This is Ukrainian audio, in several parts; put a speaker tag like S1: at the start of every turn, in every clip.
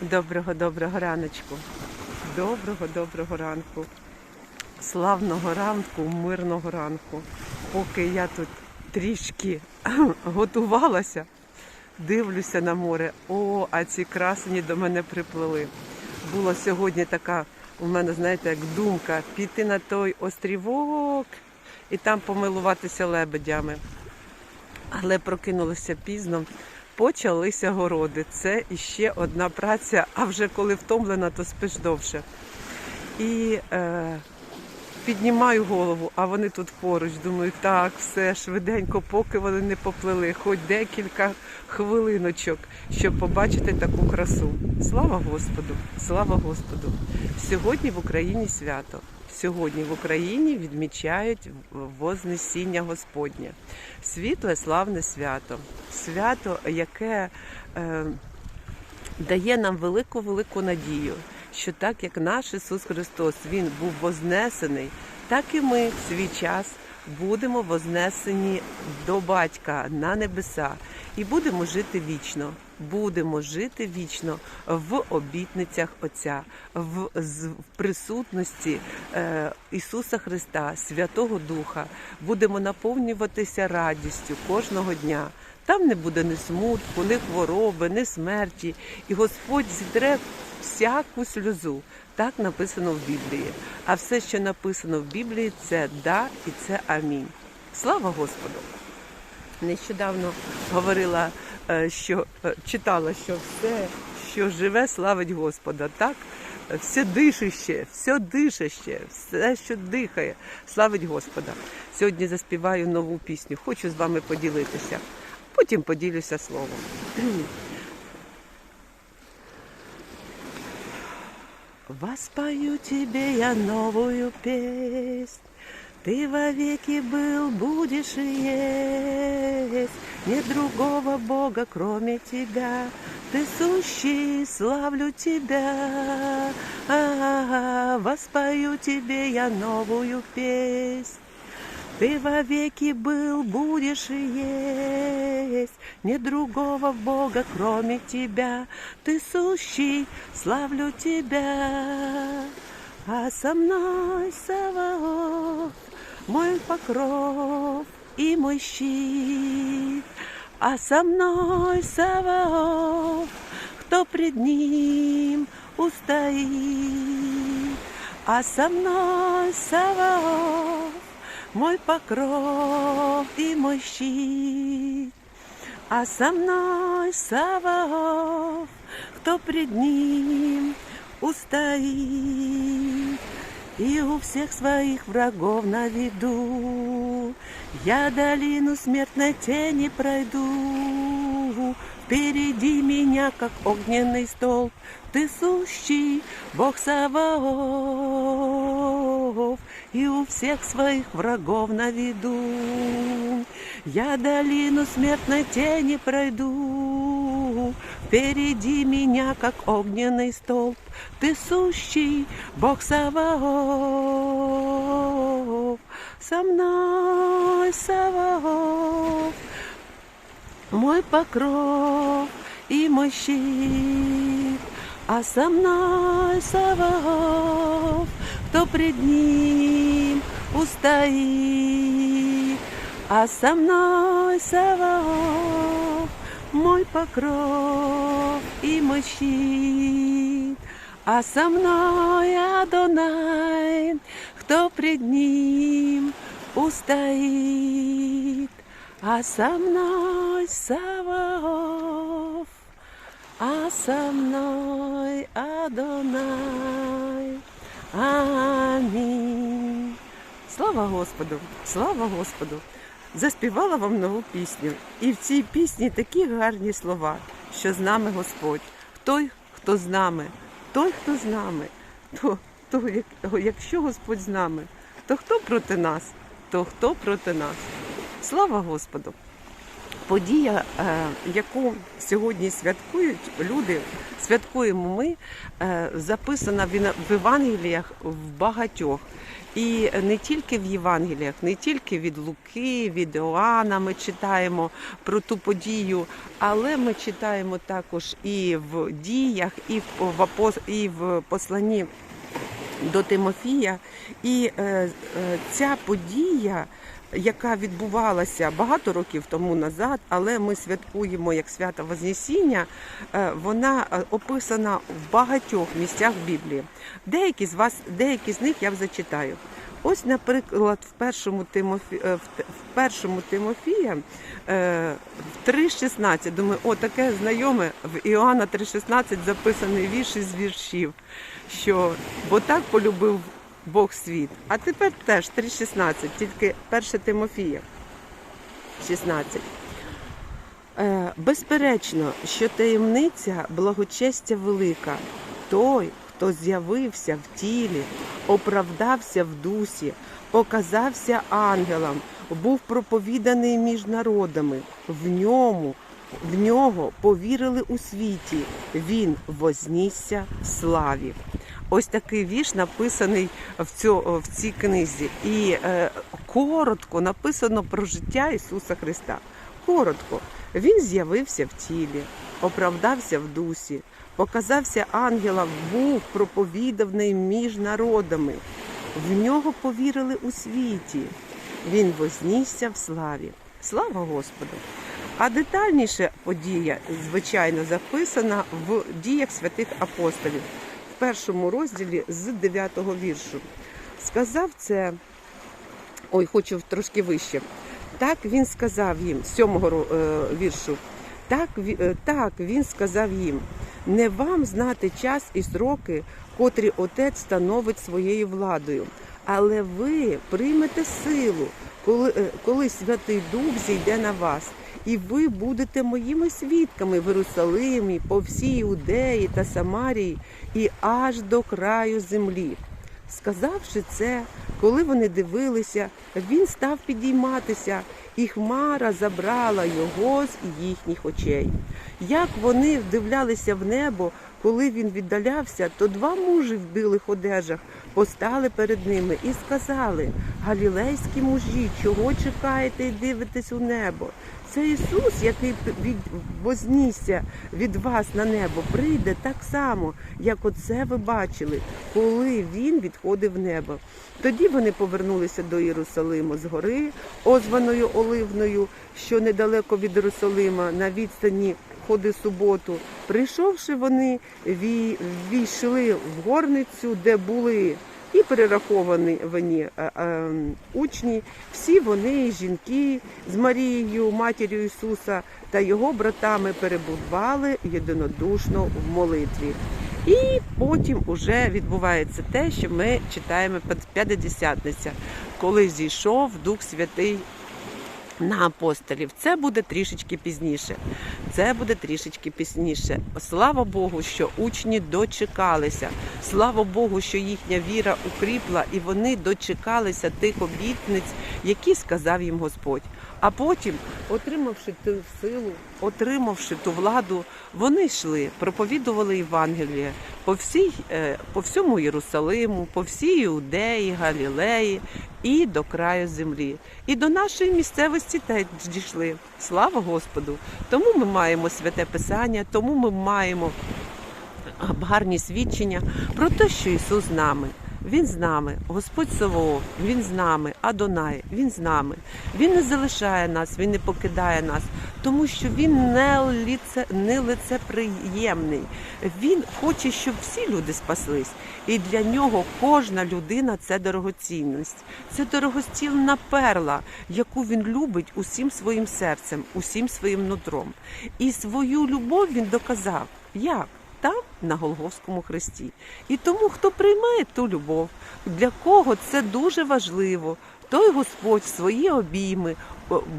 S1: Доброго, доброго раночку. Доброго, доброго ранку. Славного ранку, мирного ранку. Поки я тут трішки готувалася, дивлюся на море. О, а ці красені до мене приплили. Була сьогодні така, у мене, знаєте, як думка, піти на той острівок і там помилуватися лебедями. Але прокинулися пізно, почалися городи. Це іще одна праця, а вже коли втомлена, то спиш довше. І е, піднімаю голову, а вони тут поруч. Думаю, так, все швиденько, поки вони не поплили, хоч декілька хвилиночок, щоб побачити таку красу. Слава Господу! Слава Господу! Сьогодні в Україні свято. Сьогодні в Україні відмічають Вознесіння Господнє. Світле, славне свято. Свято, яке е, дає нам велику велику надію, що так як наш Ісус Христос Він був вознесений, так і ми в свій час будемо вознесені до Батька на небеса і будемо жити вічно. Будемо жити вічно в обітницях Отця, в, присутності е, Ісуса Христа, Святого Духа. Будемо наповнюватися радістю кожного дня. Там не буде ні смутку, ні хвороби, ні смерті. І Господь зітре всяку сльозу. Так написано в Біблії. А все, що написано в Біблії, це да і це амінь. Слава Господу! Нещодавно говорила, що е, читала, що все, що живе, славить Господа. Так, все дишище, все дишище, все, що дихає, славить Господа. Сьогодні заспіваю нову пісню. Хочу з вами поділитися. Потім поділюся словом. Воспою тебе я новую песнь. Ты вовеки был, будешь и есть. Нет другого Бога, кроме тебя. Ты сущий, славлю тебя. А-а-а, воспою тебе я новую песнь. Ты вовеки был, будешь и есть. Нет другого Бога, кроме тебя. Ты сущий, славлю тебя. А со мной Саваоф, мой покров и мой щит. А со мной Саваоф, кто пред ним устоит. А со мной Саваоф, мой покров и мой щит. А со мной Саваоф, кто пред ним устоит. И у всех своих врагов на виду Я долину смертной тени пройду. Впереди меня, как огненный столб, Ты сущий Бог Саваоф, И у всех своих врагов на виду. Я долину смертной тени пройду. Впереди меня, как огненный столб, Ты сущий Бог Саваоф, Со мной Саваоф, мой покров и мой щит, а со мной Саваоф, кто пред ним устоит, а со мной Саваоф, мой покров и мой щит, а со мной Адонай, кто пред ним устоит, а со мной Саваоф, а со мной Адонай. Амінь. Слава Господу! Слава Господу! Заспівала вам нову пісню. І в цій пісні такі гарні слова, що з нами Господь. Той, хто з нами, той, хто з нами, то, то якщо Господь з нами, то хто проти нас, то хто проти нас. Слава Господу! Подія, е, яку сьогодні святкують люди, святкуємо ми, е, записана в Євангеліях в багатьох. І не тільки в Євангеліях, не тільки від Луки, від Іоанна ми читаємо про ту подію, але ми читаємо також і в діях, і в, апос- і в посланні до Тимофія. І е, е, ця подія, яка відбувалася багато років тому назад, але ми святкуємо як свято Вознесіння, е, вона е, описана в багатьох місцях Біблії. Деякі з вас, деякі з них я зачитаю. Ось, наприклад, в першому Тимофі... е, в першому Тимофія в 3.16, думаю, о, таке знайоме, в Іоанна 3.16 записаний вірш із віршів, що бо так полюбив Бог світ. А тепер теж 3.16, тільки 1 Тимофія 16. Е, Безперечно, що таємниця благочестя велика. Той, хто з'явився в тілі, оправдався в дусі, показався ангелам, був проповіданий між народами. В ньому, в нього повірили у світі. Він вознісся славі. Ось такий вірш написаний в, цьо, в цій книзі. І е, коротко написано про життя Ісуса Христа. Коротко. Він з'явився в тілі, оправдався в дусі, показався ангелам, був проповіданий між народами. В нього повірили у світі. Він вознісся в славі. Слава Господу! А детальніше подія, звичайно, записана в діях святих апостолів першому розділі з 9 віршу. Сказав це, ой, хочу трошки вище. Так він сказав їм, з сьомого ро- е, віршу. Так, е, так він сказав їм: не вам знати час і сроки, котрі отець становить своєю владою, але ви приймете силу, коли, е, коли Святий Дух зійде на вас, і ви будете моїми свідками в Єрусалимі, по всій Іудеї та Самарії і аж до краю землі. Сказавши це, коли вони дивилися, він став підійматися, і хмара забрала його з їхніх очей. Як вони вдивлялися в небо, коли він віддалявся, то два мужі в білих одежах постали перед ними і сказали: Галілейські мужі, чого чекаєте і дивитесь у небо? Це Ісус, який вознісся від вас на небо, прийде так само, як оце ви бачили, коли він відходив в небо. Тоді вони повернулися до Єрусалиму з гори, озваною Оливною, що недалеко від Єрусалима, на відстані ходи суботу. Прийшовши вони, війшли в горницю, де були і перераховані вони е, е, учні, всі вони, жінки з Марією, матір'ю Ісуса та його братами перебували єдинодушно в молитві. І потім уже відбувається те, що ми читаємо П'ятидесятниця, коли зійшов Дух Святий на апостолів. Це буде трішечки пізніше. Це буде трішечки пізніше. Слава Богу, що учні дочекалися. Слава Богу, що їхня віра укріпла, і вони дочекалися тих обітниць, які сказав їм Господь. А потім, отримавши ту силу, отримавши ту владу, вони йшли, проповідували Євангеліє по всій, е, по всьому Єрусалиму, по всій Іудеї, Галілеї і до краю землі. І до нашої місцевості теж дійшли. Слава Господу! Тому ми маємо святе Писання, тому ми маємо гарні свідчення про те, що Ісус з нами. Він з нами, Господь Савоов, Він з нами, Адонай, Він з нами. Він не залишає нас, Він не покидає нас, тому що Він не, лице, не лицеприємний. Він хоче, щоб всі люди спаслись. І для нього кожна людина це дорогоцінність. Це дорогоцінна перла, яку він любить усім своїм серцем, усім своїм нутром. І свою любов він доказав. Як? там на Голговському хресті. І тому, хто приймає ту любов, для кого це дуже важливо, той Господь в свої обійми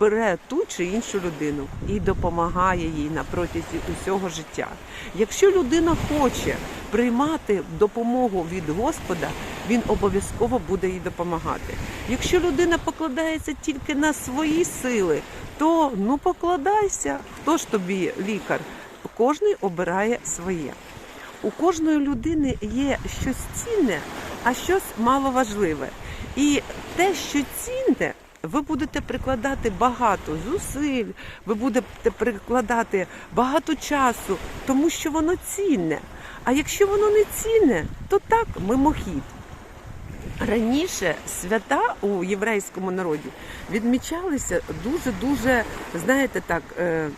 S1: бере ту чи іншу людину і допомагає їй на протязі усього життя. Якщо людина хоче приймати допомогу від Господа, він обов'язково буде їй допомагати. Якщо людина покладається тільки на свої сили, то ну покладайся. Хто ж тобі лікар? Кожний обирає своє. У кожної людини є щось цінне, а щось маловажливе. І те, що цінне, ви будете прикладати багато зусиль, ви будете прикладати багато часу, тому що воно цінне. А якщо воно не цінне, то так мимохід. Раніше свята у єврейському народі відмічалися дуже дуже, знаєте, так е,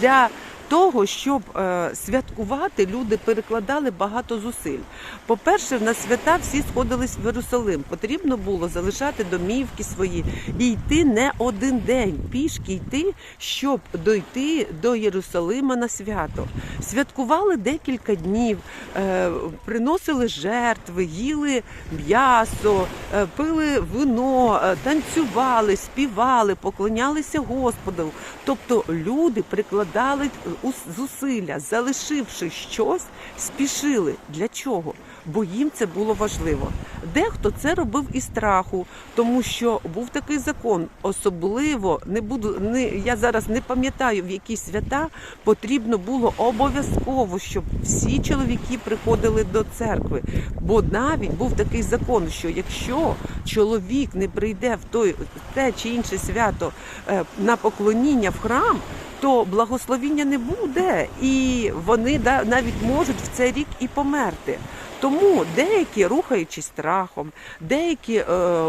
S1: для того, щоб е, святкувати, люди перекладали багато зусиль. По-перше, на свята всі сходились в Єрусалим. Потрібно було залишати домівки свої і йти не один день, пішки йти, щоб дойти до Єрусалима на свято. Святкували декілька днів, е, приносили жертви, їли м'ясо, е, пили вино, танцювали, співали, поклонялися Господу. Тобто люди прикладали зусилля, залишивши щось, спішили. Для чого? Бо їм це було важливо. Дехто це робив із страху, тому що був такий закон. Особливо не буду не я зараз не пам'ятаю в які свята потрібно було обов'язково, щоб всі чоловіки приходили до церкви. Бо навіть був такий закон, що якщо чоловік не прийде в той те чи інше свято е, на поклоніння в храм. То благословіння не буде, і вони навіть можуть в цей рік і померти. Тому деякі рухаючись страхом, деякі е,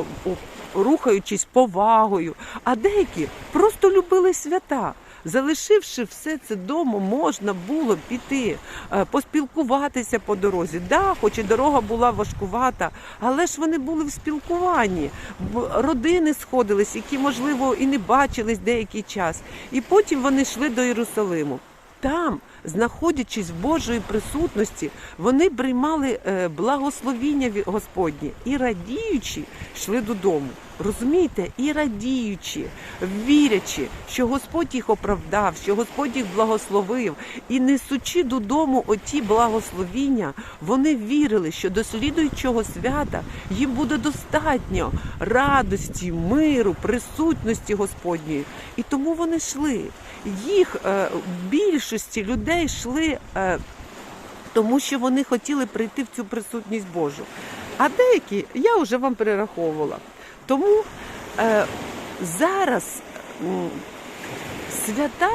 S1: рухаючись повагою, а деякі просто любили свята. Залишивши все це вдома, можна було піти, е, поспілкуватися по дорозі. Да, хоч і дорога була важкувата, але ж вони були в спілкуванні. Родини сходились, які, можливо, і не бачились деякий час. І потім вони йшли до Єрусалиму. Там, знаходячись в Божої присутності, вони приймали е, благословіння Господнє і радіючи йшли додому. Розумієте, і радіючи, вірячи, що Господь їх оправдав, що Господь їх благословив, і несучи додому оті благословіння, вони вірили, що до слідуючого свята їм буде достатньо радості, миру, присутності Господньої. І тому вони йшли. Їх е, більшості людей йшли. Е, тому що вони хотіли прийти в цю присутність Божу. А деякі я вже вам перераховувала. Тому е, зараз свята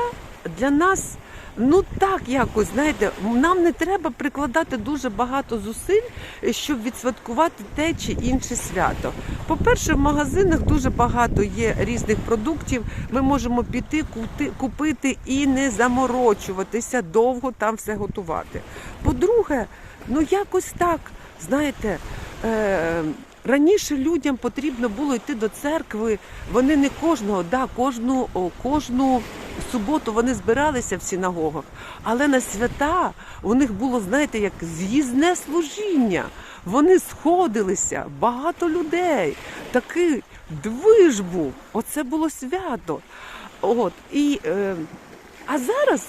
S1: для нас. Ну так якось знаєте, нам не треба прикладати дуже багато зусиль, щоб відсвяткувати те чи інше свято. По-перше, в магазинах дуже багато є різних продуктів. Ми можемо піти купити і не заморочуватися, довго там все готувати. По-друге, ну якось так, знаєте. Е- Раніше людям потрібно було йти до церкви. Вони не кожного, да, кожну, о, кожну суботу вони збиралися в синагогах, але на свята у них було, знаєте, як з'їзне служіння. Вони сходилися, багато людей. Такий движ був. Оце було свято. От і е, а зараз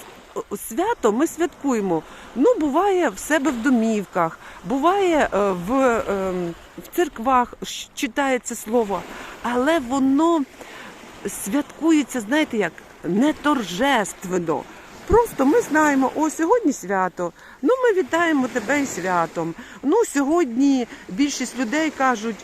S1: свято ми святкуємо. Ну, буває в себе в домівках, буває е, в, е, в церквах читається слово, але воно святкується, знаєте як, не торжественно. Просто ми знаємо, о, сьогодні свято. Ну, ми вітаємо тебе і святом. Ну, сьогодні більшість людей кажуть,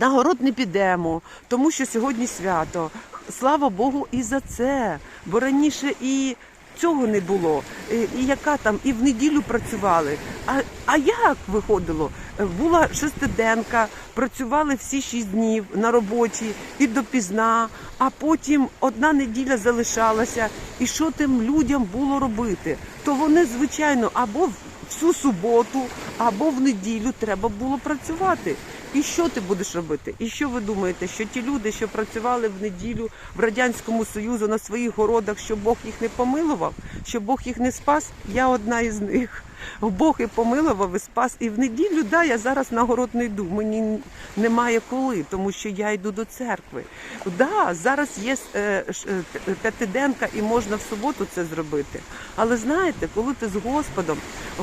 S1: на город не підемо, тому що сьогодні свято. Слава Богу, і за це. Бо раніше і цього не було. І, яка там, і в неділю працювали. А, а як виходило? Була шестиденка, працювали всі шість днів на роботі і допізна, а потім одна неділя залишалася. І що тим людям було робити? То вони, звичайно, або всю суботу, або в неділю треба було працювати. І що ти будеш робити? І що ви думаєте, що ті люди, що працювали в неділю в радянському союзу на своїх городах, що Бог їх не помилував, що Бог їх не спас? Я одна із них. Бог і помилував, і спас. І в неділю, да, я зараз на город не йду. Мені немає коли, тому що я йду до церкви. Да, зараз є е, е, п'ятиденка і можна в суботу це зробити. Але знаєте, коли ти з Господом,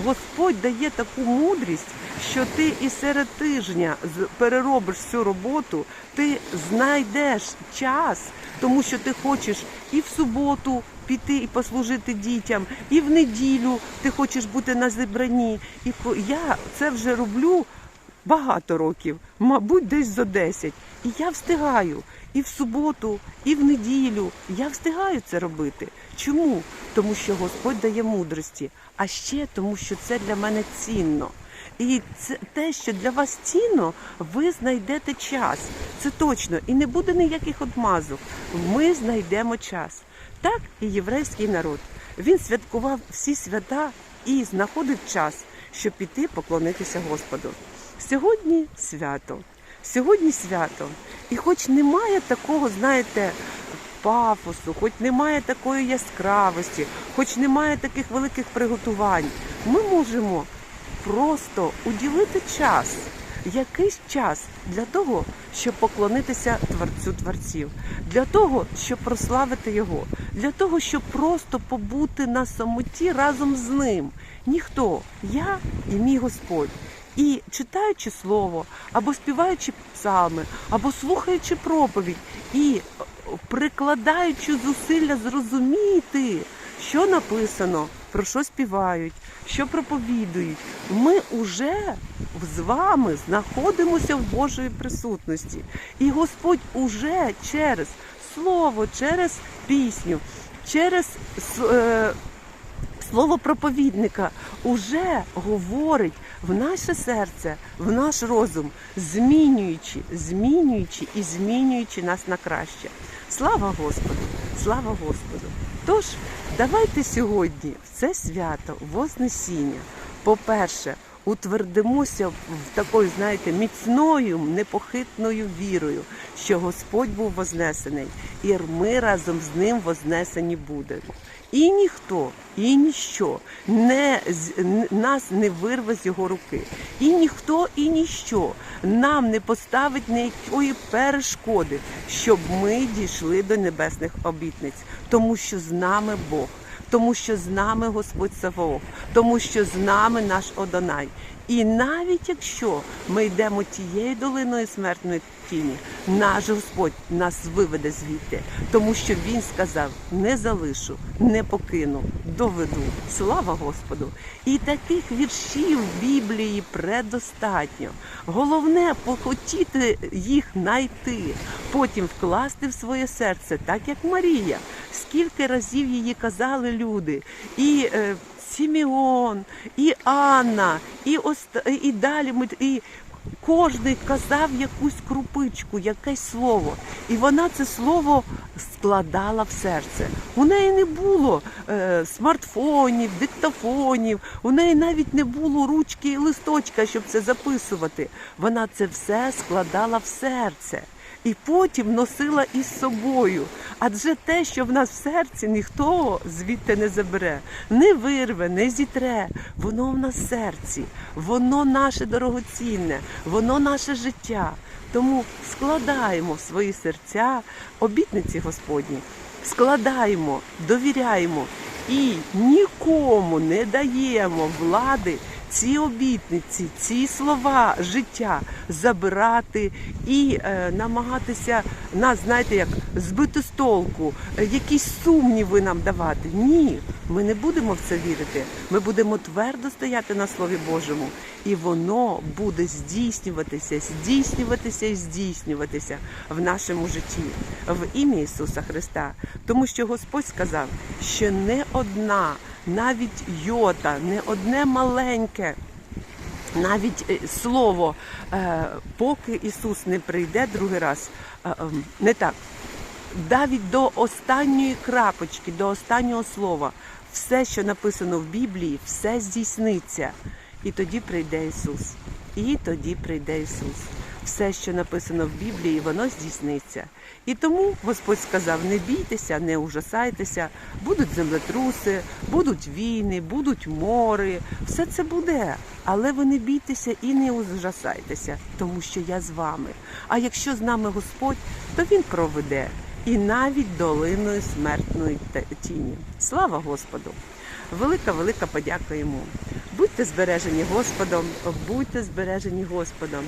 S1: Господь дає таку мудрість, що ти і серед тижня переробиш всю роботу, ти знайдеш час, тому що ти хочеш і в суботу піти і послужити дітям, і в неділю ти хочеш бути на зібранні. І я це вже роблю багато років, мабуть, десь за 10. І я встигаю і в суботу, і в неділю. Я встигаю це робити. Чому? Тому що Господь дає мудрості, а ще тому, що це для мене цінно. І це те, що для вас цінно, ви знайдете час. Це точно. І не буде ніяких отмазок. Ми знайдемо час. Так і єврейський народ. Він святкував всі свята і знаходив час, щоб піти поклонитися Господу. Сьогодні свято. Сьогодні свято. І хоч немає такого, знаєте, пафосу, хоч немає такої яскравості, хоч немає таких великих приготувань, ми можемо просто уділити час, якийсь час для того, щоб поклонитися Творцю Творців, для того, щоб прославити Його, для того, щоб просто побути на самоті разом з ним. Ніхто, я і мій Господь. І читаючи слово, або співаючи псалми, або слухаючи проповідь, і е, прикладаючи зусилля зрозуміти, що написано, про що співають, що проповідують, ми уже з вами знаходимося в Божої присутності. І Господь уже через слово, через пісню, через е, Слово проповідника уже говорить в наше серце, в наш розум, змінюючи, змінюючи і змінюючи нас на краще. Слава Господу! Слава Господу! Тож, давайте сьогодні в це свято Вознесіння, по-перше, утвердимося в такою, знаєте, міцною, непохитною вірою, що Господь був вознесений, і ми разом з ним вознесені будемо. І ніхто, і ніщо не, нас не вирве з його руки. І ніхто, і ніщо нам не поставить ніякої перешкоди, щоб ми дійшли до небесних обітниць, тому що з нами Бог. Тому що з нами Господь Саваоф, тому що з нами наш Одонай. І навіть якщо ми йдемо тією долиною смертної тіні, наш Господь нас виведе звідти, тому що Він сказав: не залишу, не покину, доведу. Слава Господу! І таких віршів Біблії предостатньо. Головне похотіти їх знайти, потім вкласти в своє серце, так як Марія. Скільки разів її казали люди, і е, Сімеон, і Анна, і, оста... і далі ми і кожний казав якусь крупичку, якесь слово. І вона це слово складала в серце. У неї не було е, смартфонів, диктофонів, у неї навіть не було ручки і листочка, щоб це записувати. Вона це все складала в серце. І потім носила із собою. Адже те, що в нас в серці, ніхто звідти не забере, не вирве, не зітре. Воно в нас в серці, воно наше дорогоцінне, воно наше життя. Тому складаємо в свої серця обітниці Господні, складаємо, довіряємо і нікому не даємо влади ці обітниці, ці слова життя забирати і е, намагатися нас, знаєте, як збити з толку, якісь сумніви нам давати. Ні, ми не будемо в це вірити. Ми будемо твердо стояти на Слові Божому, і воно буде здійснюватися, здійснюватися і здійснюватися в нашому житті в ім'я Ісуса Христа. Тому що Господь сказав, що не одна, навіть йота, не одне маленьке. Навіть е, слово, е, поки Ісус не прийде другий раз, е, ем, не так. Навіть до останньої крапочки, до останнього слова, все, що написано в Біблії, все здійсниться. І тоді прийде Ісус. І тоді прийде Ісус. Все, що написано в Біблії, воно здійсниться. І тому Господь сказав: не бійтеся, не ужасайтеся, будуть землетруси, будуть війни, будуть мори, все це буде. Але ви не бійтеся і не ужасайтеся, тому що я з вами. А якщо з нами Господь, то Він проведе і навіть долиною смертної тіні. Слава Господу! Велика, велика подяка йому. Будьте збережені Господом, будьте збережені Господом.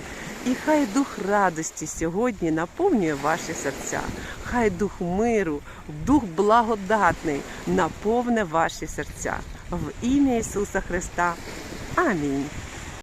S1: І хай дух радості сьогодні наповнює ваші серця. Хай дух миру, дух благодатний наповне ваші серця. В ім'я Ісуса Христа. Амінь.